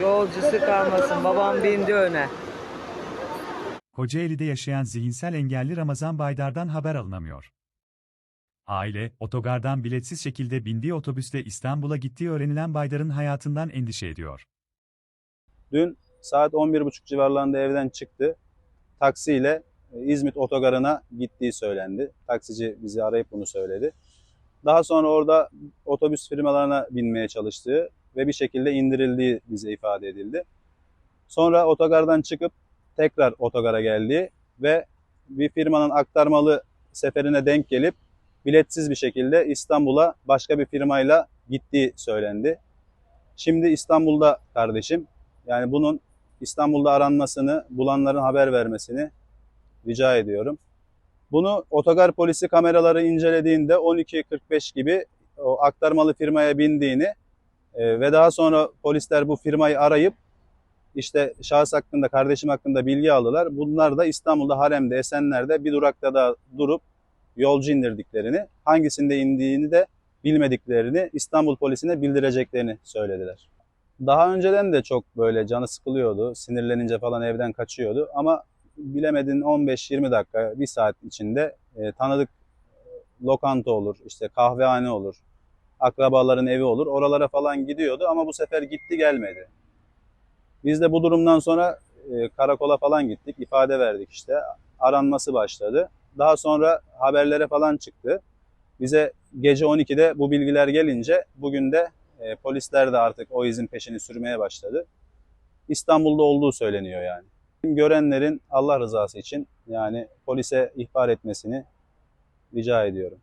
Yolcusu kalmasın. Babam bindi öne. Kocaeli'de yaşayan zihinsel engelli Ramazan Baydar'dan haber alınamıyor. Aile, otogardan biletsiz şekilde bindiği otobüsle İstanbul'a gittiği öğrenilen Baydar'ın hayatından endişe ediyor. Dün saat 11.30 civarlarında evden çıktı. Taksiyle e, İzmit otogarına gittiği söylendi. Taksici bizi arayıp bunu söyledi. Daha sonra orada otobüs firmalarına binmeye çalıştığı ve bir şekilde indirildiği bize ifade edildi. Sonra otogardan çıkıp tekrar otogara geldiği ve bir firmanın aktarmalı seferine denk gelip biletsiz bir şekilde İstanbul'a başka bir firmayla gittiği söylendi. Şimdi İstanbul'da kardeşim. Yani bunun İstanbul'da aranmasını, bulanların haber vermesini rica ediyorum. Bunu otogar polisi kameraları incelediğinde 12.45 gibi o aktarmalı firmaya bindiğini e, ve daha sonra polisler bu firmayı arayıp işte şahıs hakkında, kardeşim hakkında bilgi aldılar. Bunlar da İstanbul'da Harem'de, Esenler'de bir durakta da durup yolcu indirdiklerini, hangisinde indiğini de bilmediklerini İstanbul polisine bildireceklerini söylediler. Daha önceden de çok böyle canı sıkılıyordu. Sinirlenince falan evden kaçıyordu. Ama bilemedin 15-20 dakika, bir saat içinde e, tanıdık e, lokanta olur, işte kahvehane olur, akrabaların evi olur. Oralara falan gidiyordu ama bu sefer gitti gelmedi. Biz de bu durumdan sonra e, karakola falan gittik, ifade verdik işte. Aranması başladı. Daha sonra haberlere falan çıktı. Bize gece 12'de bu bilgiler gelince bugün de e, polisler de artık o izin peşini sürmeye başladı. İstanbul'da olduğu söyleniyor yani. Görenlerin Allah rızası için yani polise ihbar etmesini rica ediyorum.